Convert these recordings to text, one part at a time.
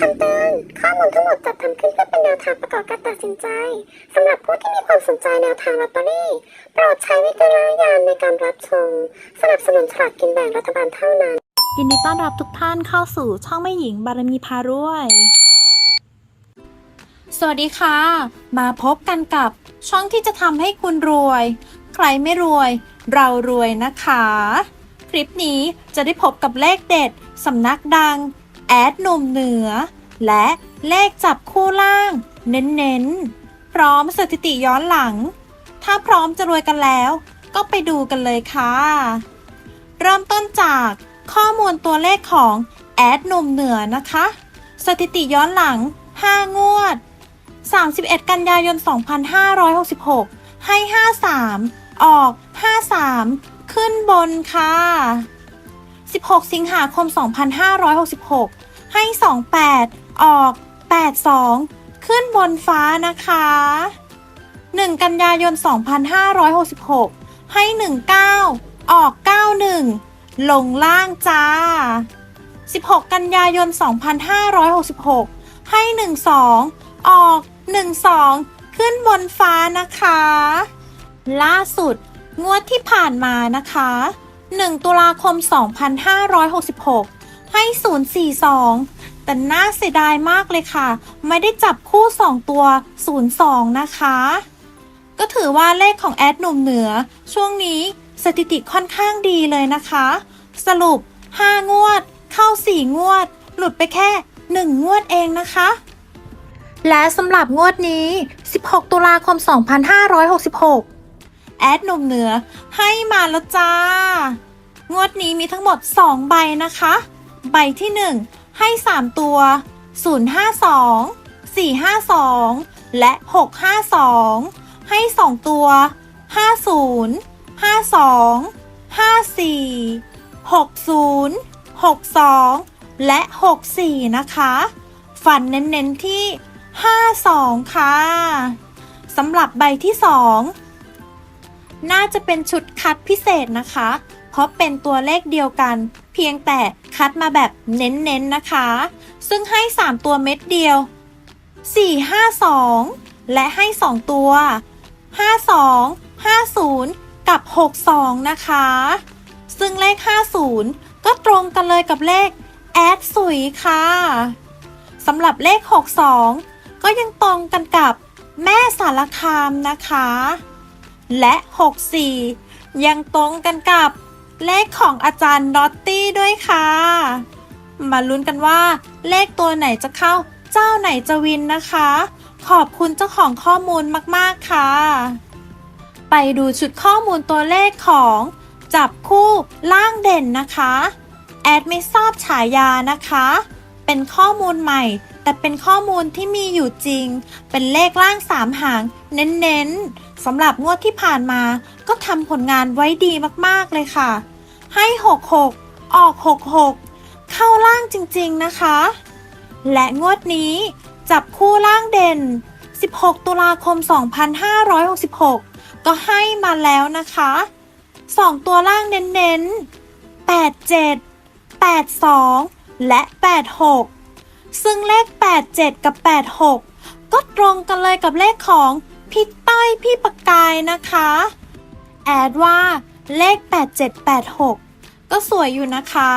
คำเตือนข้อมูลทั้งหมดจัดทำขึ้นเพื่อเป็นแนวทางประกอบการตัดสินใจสำหรับผู้ที่มีความสนใจแนวทางลอตเตอรี่โปรดใช้วิจารณญาณในการรับชมสนับสนุนฉลากกินแบ่งรัฐบาลเท่านั้น ยินดีต้อนรับทุกท่านเข้าสู่ช่องแม่หญิงบารมีพารวย สวัสดีค่ะ มาพบกันกับช่องที่จะทำให้คุณรวย ใครไม่รวย เรารวยนะคะ คลิปนี้จะได้พบกับเลขเด็ดสำนักดัง แอดหนุ่มเหนือ และเลขจับคู่ล่าง เน้นๆ พร้อมสถิติย้อนหลัง ถ้าพร้อมจะรวยกันแล้ว ก็ไปดูกันเลยค่ะ เริ่มต้นจากข้อมูลตัวเลขของแอดหนุ่มเหนือนะคะ สถิติย้อนหลัง 5 งวด 31 กันยายน 2566 ให้ 53 ออก 53 ขึ้นบนค่ะ 16 สิงหาคม 2566 ให้ 28 ออก 82 ขึ้นบนฟ้านะคะ 1 กันยายน 2566 ให้ 19 ออก 91 ลงล่างจ้า 16 กันยายน 2566 ให้ 12 ออก 12 ขึ้นบนฟ้านะคะ ล่าสุดงวดที่ผ่านมานะคะ 1 ตุลาคม 2566 ให้ 042 แต่น่าเสียดายมากเลยค่ะ ไม่ได้จับคู่ 2 ตัว 02 นะคะ ก็ถือว่าเลขของแอดหนุ่มเหนือ ช่วงนี้สถิติค่อนข้างดีเลยนะคะ สรุป 5 งวด เข้า 4 งวด หลุดไปแค่ 1 งวดเองนะคะและสำหรับงวดนี้ 16 ตุลาคม 2566 แอดนมเนื้อให้มาแล้วจ้า งวดนี้มีทั้งหมด 2 ใบนะคะ ใบที่ 1 ให้ 3 ตัว 052 452 และ 652 ให้ 2 ตัว 50 52 54 60 62 และ 64 นะคะ ฝันเน้นๆที่ 52 ค่ะ สำหรับใบที่ 2 น่าจะเป็นชุดคัดพิเศษนะคะ เพราะเป็นตัวเลขเดียวกัน เพียงแต่คัดมาแบบเน้นๆนะคะ ซึ่งให้ 3 ตัวเม็ดเดียว 4 5 2 และให้ 2 ตัว 52 50 กับ 62 นะคะ ซึ่งเลข 50 ก็ตรงกันเลยกับเลขแอดสุยค่ะสำหรับเลข 62 ก็ยังตรงกันกับแม่สารคามนะคะ และ 64 ยังตรงกันกับเลขของอาจารย์ดอตตี้ด้วยค่ะ มาลุ้นกันว่า เลขตัวไหนจะเข้าเจ้าไหนจะวินนะคะ ขอบคุณเจ้าของข้อมูลมากๆค่ะ ไปดูชุดข้อมูลตัวเลขของจับคู่ล่างเด่นนะคะ แอดไม่ทราบฉายานะคะ เป็นข้อมูลใหม่ แต่เป็นข้อมูลที่มีอยู่จริง เป็นเลขล่างสามหาง เน้นๆสำหรับงวดที่ผ่านมา ก็ทำผลงานไว้ดีมากๆเลยค่ะ ให้ 66 ออก 66 เข้าล่างจริงๆนะคะ และงวดนี้จับคู่ล่างเด่น 16 ตุลาคม 2566 ก็ให้มาแล้วนะคะ 2 ตัวล่างเน้นๆ 87 82 และ 86 ซึ่งเลข 87 กับ 86 ก็ตรงกันเลยกับเลขของพี่ต้อยพี่ประกายนะคะ แอดว่าเลข 8786 ก็สวยอยู่นะคะ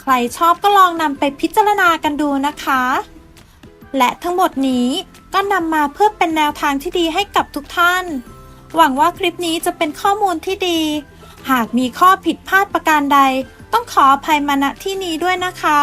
ใครชอบก็ลองนำไปพิจารณากันดูนะคะ และทั้งหมดนี้ก็นำมาเพื่อเป็นแนวทางที่ดีให้กับทุกท่าน หวังว่าคลิปนี้จะเป็นข้อมูลที่ดี หากมีข้อผิดพลาดประการใด ต้องขออภัยมาณที่นี้ด้วยนะคะ